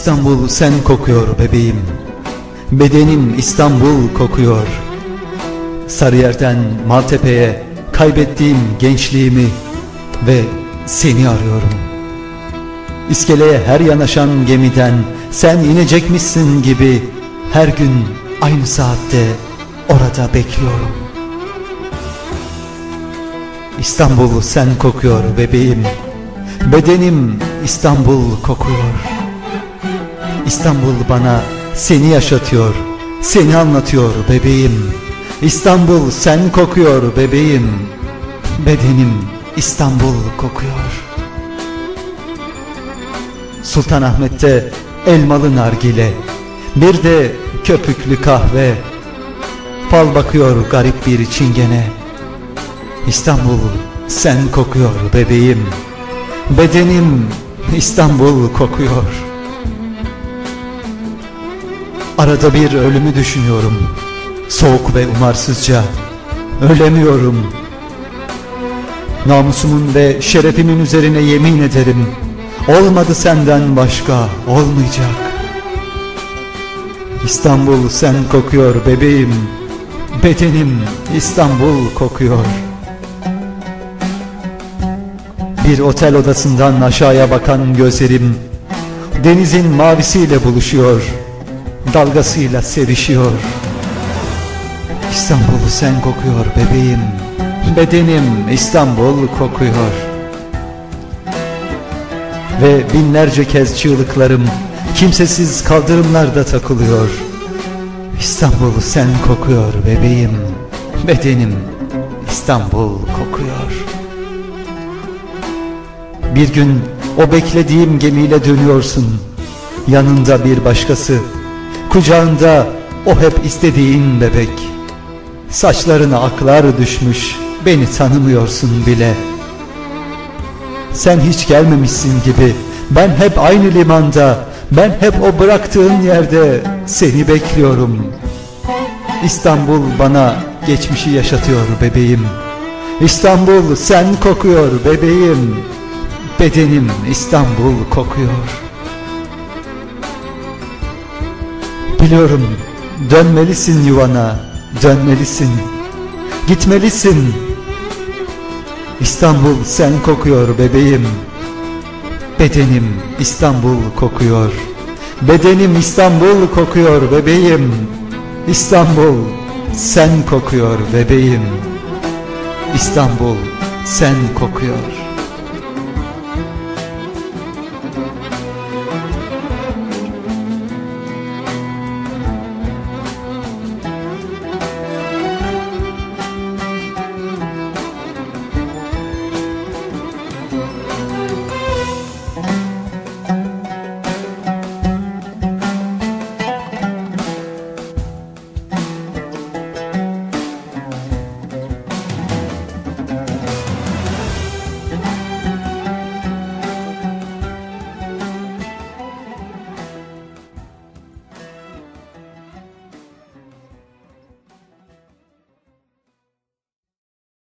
İstanbul sen kokuyor bebeğim. Bedenim İstanbul kokuyor. Sarıyer'den Maltepe'ye kaybettiğim gençliğimi ve seni arıyorum. İskeleye her yanaşan gemiden sen inecekmişsin gibi her gün aynı saatte orada bekliyorum. İstanbul sen kokuyor bebeğim. Bedenim İstanbul kokuyor İstanbul bana seni yaşatıyor Seni anlatıyor bebeğim. İstanbul sen kokuyor bebeğim Bedenim İstanbul kokuyor. Sultanahmet'te elmalı nargile Bir de köpüklü kahve. Fal bakıyor garip bir çingene. İstanbul sen kokuyor bebeğim Bedenim İstanbul kokuyor Arada bir ölümü düşünüyorum. Soğuk ve umarsızca. Ölemiyorum. Namusumun ve şerefimin üzerine yemin ederim. Olmadı senden başka olmayacak. İstanbul sen kokuyor bebeğim. Bedenim İstanbul kokuyor. Bir otel odasından aşağıya bakan gözlerim Denizin mavisiyle buluşuyor Dalgasıyla sevişiyor. İstanbul sen kokuyor bebeğim. Bedenim İstanbul kokuyor. Ve binlerce kez çığlıklarım Kimsesiz kaldırımlarda takılıyor. İstanbul sen kokuyor bebeğim. Bedenim İstanbul kokuyor. Bir gün o beklediğim gemiyle dönüyorsun. Yanında bir başkası Kucağında o hep istediğin bebek. Saçlarına aklar düşmüş Beni tanımıyorsun bile. Sen hiç gelmemişsin gibi Ben hep aynı limanda Ben hep o bıraktığın yerde Seni bekliyorum. İstanbul bana geçmişi yaşatıyor bebeğim. İstanbul sen kokuyor bebeğim. Bedenim İstanbul kokuyor Biliyorum dönmelisin yuvana Dönmelisin. Gitmelisin. İstanbul sen kokuyor bebeğim. Bedenim İstanbul kokuyor. Bedenim İstanbul kokuyor bebeğim. İstanbul sen kokuyor bebeğim. İstanbul sen kokuyor